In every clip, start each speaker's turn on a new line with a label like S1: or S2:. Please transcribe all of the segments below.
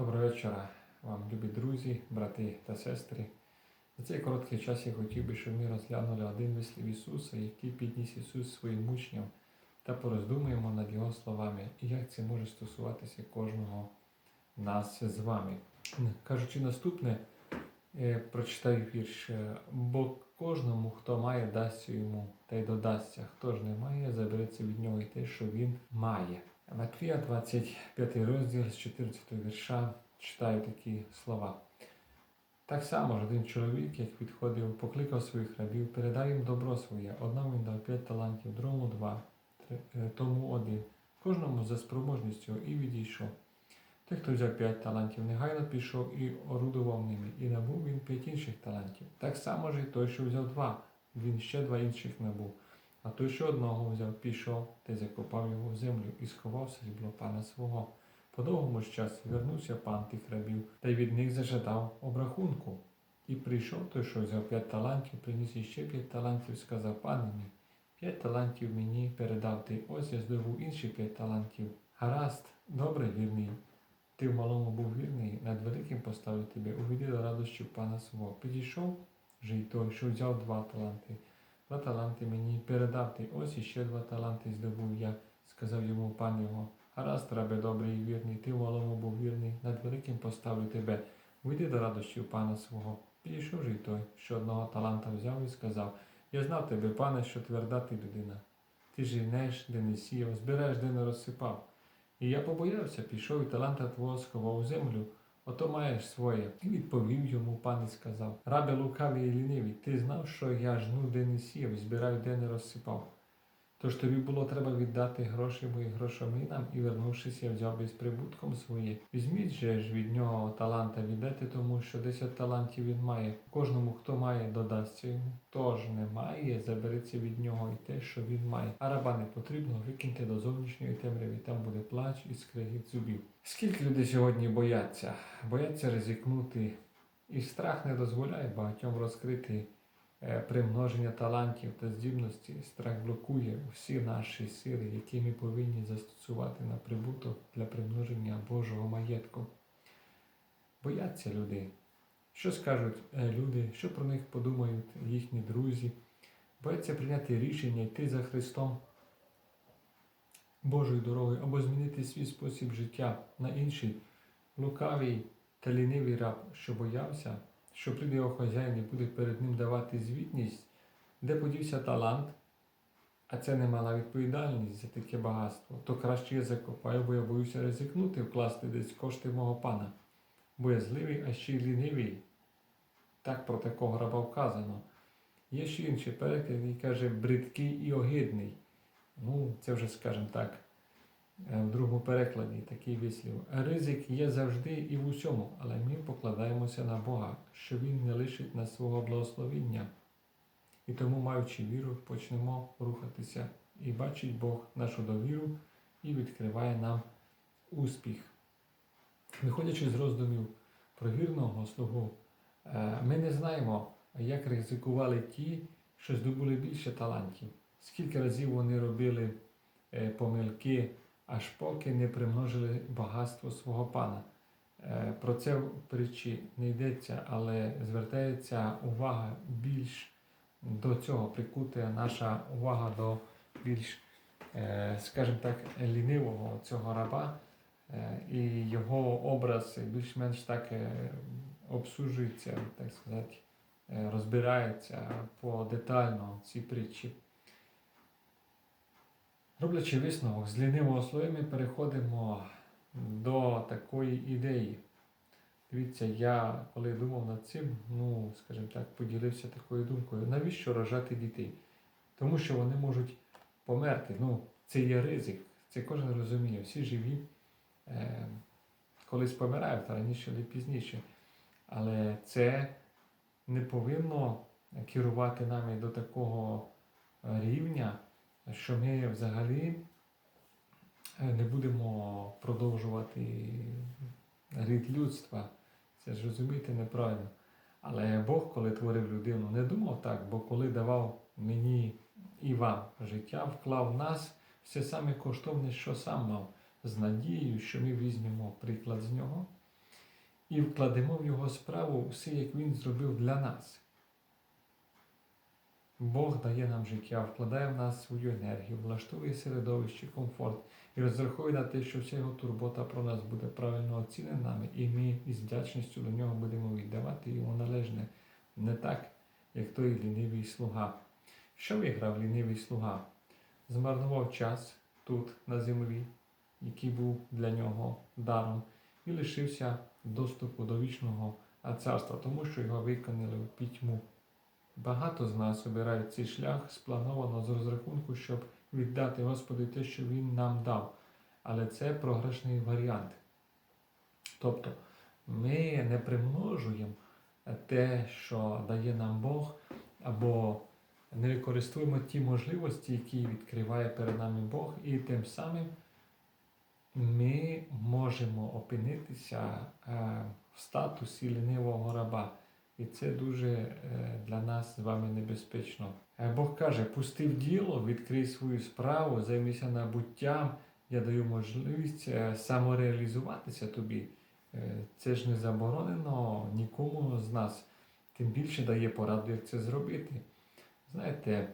S1: Доброго вечора вам, любі друзі, брати та сестри. За цей короткий час я хотів би, щоб ми розглянули один вислів Ісуса, який підніс Ісус своїм учням, та пороздумуємо над Його словами, і як це може стосуватися кожного нас з вами. Кажучи наступне, е, прочитаю вірш. е, Бо кожному, хто має, дасться йому, та й додасться. Хто ж не має, забереться від нього і те, що він має. Матвія 25 розділ з 14 вірша читаю такі слова. Так само ж один чоловік, як відходив, покликав своїх рабів, передав їм добро своє. Одному він дав п'ять талантів, другому два, е, тому один, кожному за спроможністю і відійшов. Той, хто взяв п'ять талантів, негайно пішов і орудував ними, і набув він п'ять інших талантів. Так само ж і той, що взяв два, він ще два інших набув. А той, що одного взяв, пішов та закопав його в землю і сховав срібло пана свого. По довгому ж часу вернувся пан тих рабів та й від них зажадав обрахунку. І прийшов той, що взяв п'ять талантів, приніс іще п'ять талантів, сказав пане мій, п'ять талантів мені передав ти, ось я здобув інші п'ять талантів. Гаразд, добре, вірний. Ти в малому був вірний, над великим поставлю тебе, увійди до радощів пана свого. Підійшов же й той, що взяв два таланти. Два таланти мені передав ти, ось іще два таланти здобув я, сказав йому пан його. Гаразд, рабе добрий і вірний, ти малому був вірний, над великим поставлю тебе. Вийди до радощів пана свого. Підійшов же й той, що одного таланта взяв і сказав: Я знав тебе, пане, що тверда ти людина. Ти жінеш, де не сіяв, збираєш, де не розсипав. І я побоявся, пішов і таланта твого сховав у землю, ото маєш своє. І відповів йому пан і сказав: Рабе лукавий і лінивий, ти знав, що я жну, де не сіяв, збираю, де не розсипав. Тож тобі було треба віддати гроші мої грошоминам, і вернувшись, я взяв би з прибутком своє. Візьміть же ж від нього таланта віддати тому, що десять талантів він має. Кожному, хто має, додасться йому. Тож не має, забереться від нього і те, що він має. А раба не потрібно, викиньте до зовнішньої темряви, там буде плач і скрегіт зубів. Скільки людей сьогодні бояться? Бояться ризикнути, і страх не дозволяє багатьом розкрити примноження талантів та здібності. Страх блокує всі наші сили, які ми повинні застосувати на прибуток для примноження Божого маєтку. Бояться люди. Що скажуть е, люди, що про них подумають їхні друзі? Бояться прийняти рішення йти за Христом Божою дорогою або змінити свій спосіб життя на інший лукавий та лінивий раб, що боявся, що прийде його хазяїн і буде перед ним давати звітність, де подівся талант, а це немала відповідальність за таке багатство, то краще я закопаю, бо я боюся ризикнути, вкласти десь кошти мого пана. Бо я зливий, а ще й лінивий. Так про такого раба вказано. Є ще інший переклад, який каже бридкий і огидний. Ну, це вже, скажімо так, в другому перекладі такий вислів. Ризик є завжди і в усьому, але ми покладаємося на Бога, що Він не лишить нас свого благословіння. І тому, маючи віру, почнемо рухатися і бачить Бог нашу довіру і відкриває нам успіх. Виходячи з роздумів про вірного слугу, е, ми не знаємо, як ризикували ті, що здобули більше талантів. Скільки разів вони робили е, помилки, аж поки не примножили багатство свого пана. Е, Про це в притчі не йдеться, але звертається увага більш до цього, прикута наша увага до більш, е, скажімо так, лінивого цього раба, е, і його образ більш-менш так обсуджується, так сказати, розбирається по детально в цій притчі. Роблячи висновок, з лінивого слою ми переходимо до такої ідеї. Дивіться, я коли думав над цим, ну, скажімо так, поділився такою думкою, навіщо рожати дітей? Тому що вони можуть померти. Ну, це є ризик, це кожен розуміє. Всі живі е, колись помирають, раніше чи пізніше. Але це не повинно керувати нами до такого рівня, що ми взагалі е, не будемо продовжувати рід людства. Це ж розумієте неправильно. Але Бог, коли творив людину, не думав так, бо коли давав мені і вам життя, вклав в нас все саме коштовне, що сам мав, з надією, що ми візьмемо приклад з нього і вкладемо в його справу все, як він зробив для нас. Бог дає нам життя, вкладає в нас свою енергію, влаштовує середовище, комфорт і розраховує на те, що вся його турбота про нас буде правильно оцінена нами, і ми із вдячністю до нього будемо віддавати йому належне, не так, як той лінивий слуга. Що виграв лінивий слуга? Змарнував час тут, на землі, який був для нього даром, і лишився доступу до вічного царства, тому що його виконали в пітьму. Багато з нас обирають цей шлях сплановано з розрахунку, щоб віддати Господи те, що Він нам дав. Але це програшний варіант. Тобто ми не примножуємо те, що дає нам Бог, або не використовуємо ті можливості, які відкриває перед нами Бог, і тим самим ми можемо опинитися е, в статусі лінивого раба. І це дуже е, для нас з вами небезпечно. Е, Бог каже: пусти в діло, відкрий свою справу, займися набуттям, я даю можливість е, самореалізуватися тобі. Це ж не заборонено нікому з нас, тим більше дає пораду, як це зробити. Знаєте,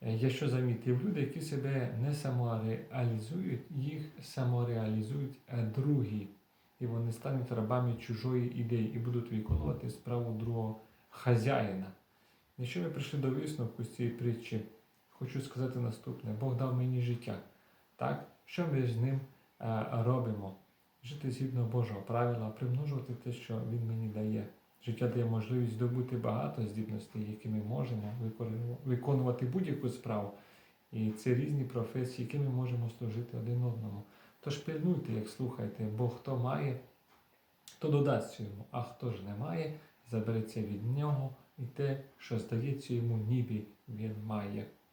S1: я що замітив, люди, які себе не самореалізують, їх самореалізують другі і вони стануть рабами чужої ідеї і будуть виконувати справу другого хазяїна. Якщо ми прийшли до висновку з цієї притчі, хочу сказати наступне: Бог дав мені життя. Так? Що ми з ним е, робимо? Жити згідно Божого правила, примножувати те, що Він мені дає. Життя дає можливість здобути багато здібностей, які ми можемо виконувати- будь-яку справу. І це різні професії, які ми можемо служити один одному. Тож пильнуйте, як слухаєте, бо хто має, то додасть йому, а хто ж не має, забереться від нього і те, що здається йому, ніби він має.